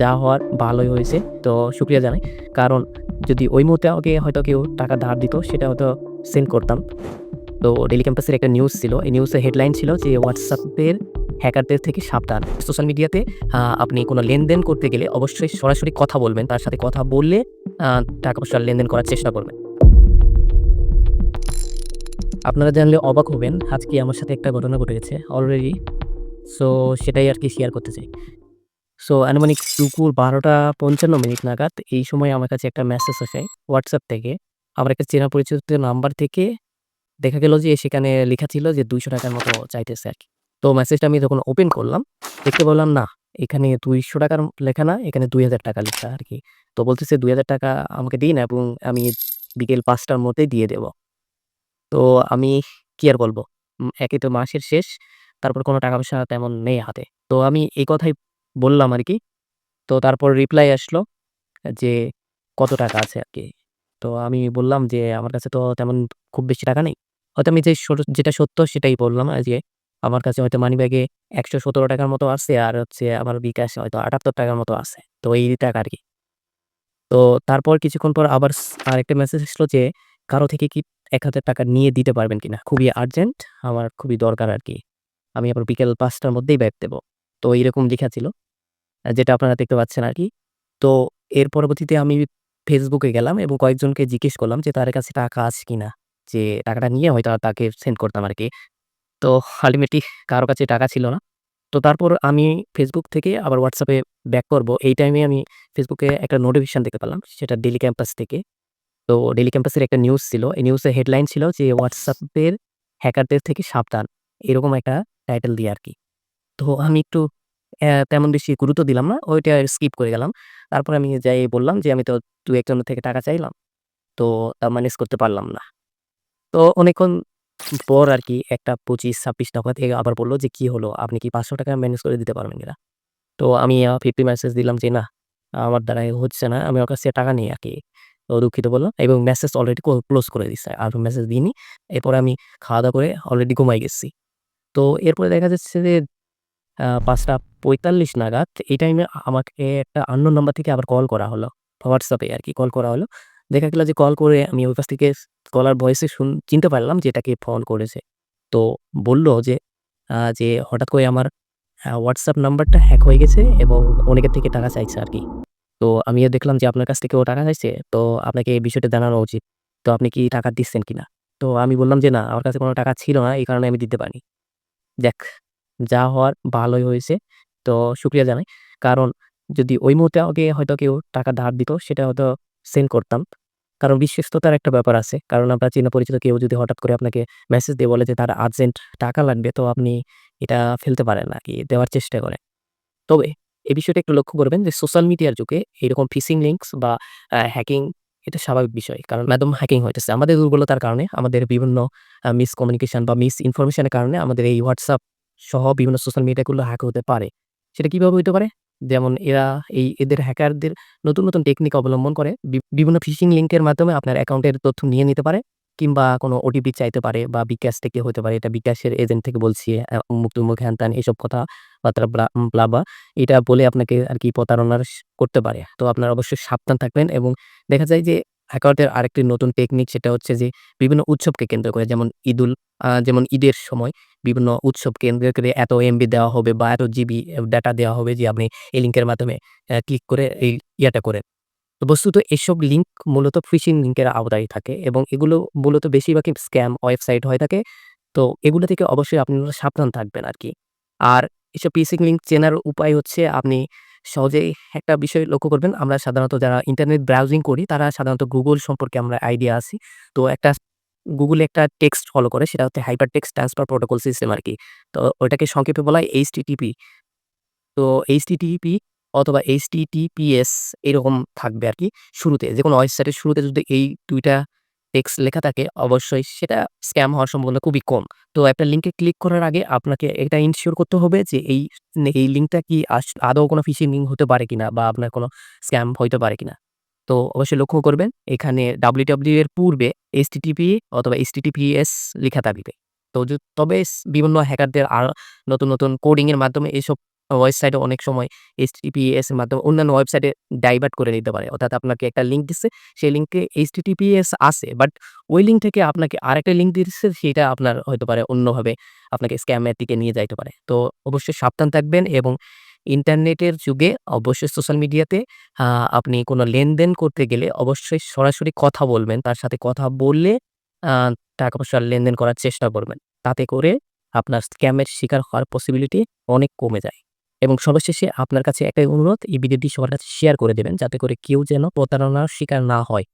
যা হওয়ার ভালোই হয়েছে। তো শুকরিয়া জানাই। কারণ যদি ওই মুহূর্তে আমাকে হয়তো কেউ টাকা ধার দিত, সেটা হয়তো সেন্ড করতাম। তো ডেইলি ক্যাম্পাসের একটা নিউজ ছিল। এই নিউজের হেডলাইন ছিল যে হোয়াটসঅ্যাপের হ্যাকারদের থেকে সাবধান। সোশ্যাল মিডিয়াতে আপনি কোনো লেনদেন করতে গেলে অবশ্যই সরাসরি কথা বলবেন। তার সাথে কথা বললে টাকা পয়সা লেনদেন করার চেষ্টা করবেন। আপনারা জানলে অবাক হবেন। আজকে আমার সাথে একটা ঘটনা ঘটে গেছে অলরেডি। সো সেটাই আর কি শেয়ার করতে চাই। সো আনুমানিক দুপুর ১২টা ৫৫ মিনিট নাগাদ এই সময় আমার কাছে একটা মেসেজ আসে হোয়াটসঅ্যাপ থেকে। আমার একটা চেনা পরিচিত নাম্বার থেকে দেখা গেল যে সেখানে লেখা ছিল যে ৳২০০ টাকার মতো চাইতেছে আরকি। তো মেসেজটা আমি যখন ওপেন করলাম, দেখতে বললাম না, এখানে দুইশো টাকার লেখা না, এখানে ৳২,০০০ লেখা আর কি তো বলতেছে ৳২,০০০ আমাকে দিন এবং আমি বিকেল ৫ টার মধ্যেই দিয়ে দেব। তো আমি কি আর বলব একে তো মাসের শেষ, তারপর কোনো টাকা-পয়সা তেমন নেই হাতে। তো আমি এই কথাই বললাম আর কি তো তারপর রিপ্লাই আসলো যে কত টাকা আছে আর কি তো আমি বললাম যে আমার কাছে তো তেমন খুব বেশি টাকা নেই। হয়তো আমি যে যেটা সত্য সেটাই বললাম যে আমার কাছে হয়তো মানিব্যাগে ৳১১৭ র মতো আছে আর হচ্ছে আমার বিকাশে হয়তো আটাত্তর টাকার মতো আছে। তো এই টাকা আর কি তো তারপর কিছুক্ষণ পর আবার আরেকটা মেসেজ আসলো যে কারও থেকে কি ৳১,০০০ নিয়ে দিতে পারবেন কিনা? খুবই আর্জেন্ট, আমার খুবই দরকার আর কি আমি আবার বিকেল পাঁচটার মধ্যেই ব্যাক দেবো তো এইরকম লেখা ছিল। যেটা আপনারা দেখতে পাচ্ছেন আর কি তো এর পরবর্তীতে আমি ফেসবুকে গেলাম এবং কয়েকজনকে জিজ্ঞেস করলাম যে তার কাছে টাকা আছে কিনা? যে টাকাটা নিয়ে হয়তো তাকে সেন্ড করতাম আর কি তো আল্টিমেটলি কারও কাছে টাকা ছিল না। তো তারপর আমি ফেসবুক থেকে আবার হোয়াটসঅ্যাপে ব্যাক করব। এই টাইমে আমি ফেসবুকে একটা নোটিফিকেশন দেখতে পেলাম। সেটা ডেলি ক্যাম্পাস থেকে। তো ডেলি ক্যাম্পাসের একটা নিউজ ছিল। এই নিউজের হেডলাইন ছিল যে হোয়াটসঅ্যাপের হ্যাকারদের থেকে সাবধান। এরকম একটা টাইটেল দিয়ে আর কি তো আমি একটু তেমন বেশি গুরুত্ব দিলাম না। ওইটা স্কিপ করে গেলাম। তারপর আমি যাই বললাম যে আমি তো ২-১ জনের থেকে টাকা চাইলাম। তো তা ম্যানেজ করতে পারলাম না। তো অনেকক্ষণ পর আর কি একটা ২৫-২৬ টাকা থেকে আবার বলল যে কি হলো? আপনি কি ৳৫০০ ম্যানেজ করে দিতে পারবেন কিনা? তো আমি ফিফটি মেসেজ দিলাম যে না, আমার দ্বারা হচ্ছে না। আমি ওর কাছে টাকা নেই আরকি। তো দুঃখিত বললাম এবং মেসেজ অলরেডি ক্লো ক্লোজ করে দিছে। আর মেসেজ দিইনি। এরপরে আমি খাওয়া-দাওয়া করে অলরেডি ঘুমায় গেছি। তো এরপরে দেখা যাচ্ছে যে ৫টা ৪৫ নাগাদ এই টাইমে আমাকে একটা unknown নাম্বার থেকে আবার কল করা হলো। হোয়াটসঅ্যাপে আর কি কল করা হলো। দেখা গেল যে কল করে আমি ওই পাশ থেকে কলার ভয়েসে শুন চিনতে পারলাম যে এটা কে ফোন করেছে। তো বলল যে যে হঠাৎ করে আমার হোয়াটসঅ্যাপ নাম্বারটা হ্যাক হয়ে গেছে এবং অনেকের থেকে টাকা চাইছে আর কি তো আমিও দেখলাম যে আপনার কাছ থেকে ও টাকা চাইছে। তো আপনাকে এই বিষয়টা জানানো উচিত। তো আপনি কি টাকা দিচ্ছেন কিনা? তো আমি বললাম যে না, আমার কাছে কোনো টাকা ছিল না। এই কারণে আমি দিতে পারিনি। যাক, যা হওয়ার ভালোই হয়েছে। তো শুকরিয়া জানাই। কারণ যদি ওই মুহূর্তে আমাকে হয়তো কেউ টাকা ধার দিত সেটা হয়তো সেন্ড করতাম। কারণ বিশ্বস্ততার একটা ব্যাপার আছে। কারণ আপনার চেনা পরিচিত কেউ যদি হঠাৎ করে আপনাকে মেসেজ দিয়ে বলে যে তার আর্জেন্ট টাকা লাগবে তো আপনি এটা ফেলতে পারেন আরকি, দেওয়ার চেষ্টা করেন। তবে এই বিষয়টা একটু লক্ষ্য করবেন যে সোশ্যাল মিডিয়ার যুগে এরকম ফিশিং লিঙ্কস বা হ্যাকিং এটা স্বাভাবিক বিষয়। কারণ মাধ্যম হ্যাকিং হইতেছে। আমাদের দুর্বলতার কারণে আমাদের বিভিন্ন আ মিসকমিউনিকেশন বা মিস ইনফরমেশন এর কারণে আমাদের এই WhatsApp সহ বিভিন্ন সোশ্যাল মিডিয়াগুলো হ্যাক হতে পারে। সেটা কীভাবে হইতে পারে? যেমন এরা এই এদের হ্যাকারদের নতুন, নতুন টেকনিক অবলম্বন করে বিভিন্ন ফিশিং লিঙ্কের মাধ্যমে আপনার অ্যাকাউন্টের তথ্য নিয়ে নিতে পারে কিংবা কোনো ওটিপি চাইতে পারে বা বিকাশ থেকে হতে পারে। এটা বিকাশের এজেন্ট থেকে বলছি আ অমুক-তমুক হ্যান-ত্যান এসব কথাবার্তা ব্লা ব্লা, ব্লা এটা বলে আপনাকে আরকি প্রতারণার স করতে পারে। তো আপনারা অবশ্যই সাবধান থাকবেন এবং দেখা যায় যে হ্যাকারদের আরেকটি নতুন টেকনিক সেটা হচ্ছে যে, বিভিন্ন উৎসবকে কেন্দ্র করে, যেমন ঈদুল যেমন ঈদের সময় বিভিন্ন উৎসব কেন্দ্র করে এত এমবি দেওয়া হবে বা এত জিবি ডাটা দেওয়া হবে যে, আপনি এই লিঙ্কের মাধ্যমে ক্লিক করে এই ইয়াটা করেন। তো বস্তুত এসব লিঙ্ক মূলত ফিশিং লিঙ্কের আওতায় থাকে এবং এগুলো মূলত বেশিরভাগই স্ক্যাম ওয়েবসাইট হয়ে থাকে। তো এগুলো থেকে অবশ্যই আপনারা সাবধান থাকবেন আর কি আর এসব ফিশিং লিঙ্ক চেনার উপায় হচ্ছে আপনি সহজেই একটা বিষয় লক্ষ্য করবেন। আমরা সাধারণত যারা ইন্টারনেট ব্রাউজিং করি, তারা সাধারণত গুগল সম্পর্কে আমরা আইডিয়া আছি। তো একটা এ একটা টেক্সট ফলো করে, সেটা হচ্ছে hyper text transfer protocol system আর কি তো ওইটাকে সংক্ষেপে বলা হয় HTTP। তো HTTP অথবা HTTPS এরকম থাকবে আর কি শুরুতে। যেকোনো ওয়েবসাইটের শুরুতে যদি এই ২ টা টেক্সট লেখা থাকে অবশ্যই সেটা স্ক্যাম হওয়ার সম্ভাবনা খুবই কম। তো একটা লিঙ্কে ক্লিক করার আগে আপনাকে এটা ইনশিওর করতে হবে যে এই এই লিঙ্কটা কি আদৌ কোনো ফিশিং লিঙ্ক হতে পারে কিনা বা আপনার কোনো স্ক্যাম হইতে পারে কিনা। তো অবশ্যই লক্ষ্য করবেন এখানে www এর পূর্বে HTTP অথবা HTTPS লেখা থাকবে। তো তবে বিভিন্ন হ্যাকারদের আর নতুন, নতুন কোডিংয়ের মাধ্যমে এসব ওয়েবসাইটে অনেক সময় এইচটিটিপিএস এর মাধ্যমে অন্যান্য ওয়েবসাইটে ডাইভার্ট করে নিতে পারে। অর্থাৎ আপনাকে একটা লিঙ্ক দিচ্ছে, সেই লিঙ্কে এইচটিটিপিএস আছে বাট ওই লিঙ্ক থেকে আপনাকে আরেকটা লিঙ্ক দিচ্ছে সেটা আপনার হইতে পারে অন্যভাবে আপনাকে স্ক্যামের দিকে নিয়ে যাইতে পারে। তো অবশ্যই সাবধান থাকবেন এবং ইন্টারনেটের যুগে অবশ্যই সোশ্যাল মিডিয়াতে আপনি কোনো লেনদেন করতে গেলে অবশ্যই সরাসরি কথা বলবেন। তার সাথে কথা বললে টাকা-পয়সা লেনদেন করার চেষ্টা করবেন। তাতে করে আপনার স্ক্যামের শিকার হওয়ার পসিবিলিটি অনেক কমে যায়। এবং সর্বশেষে আপনার কাছে একটাই অনুরোধ, এই ভিডিওটি সবার কাছে শেয়ার করে দেবেন, যাতে করে কেউ যেন প্রতারণার শিকার না হয়।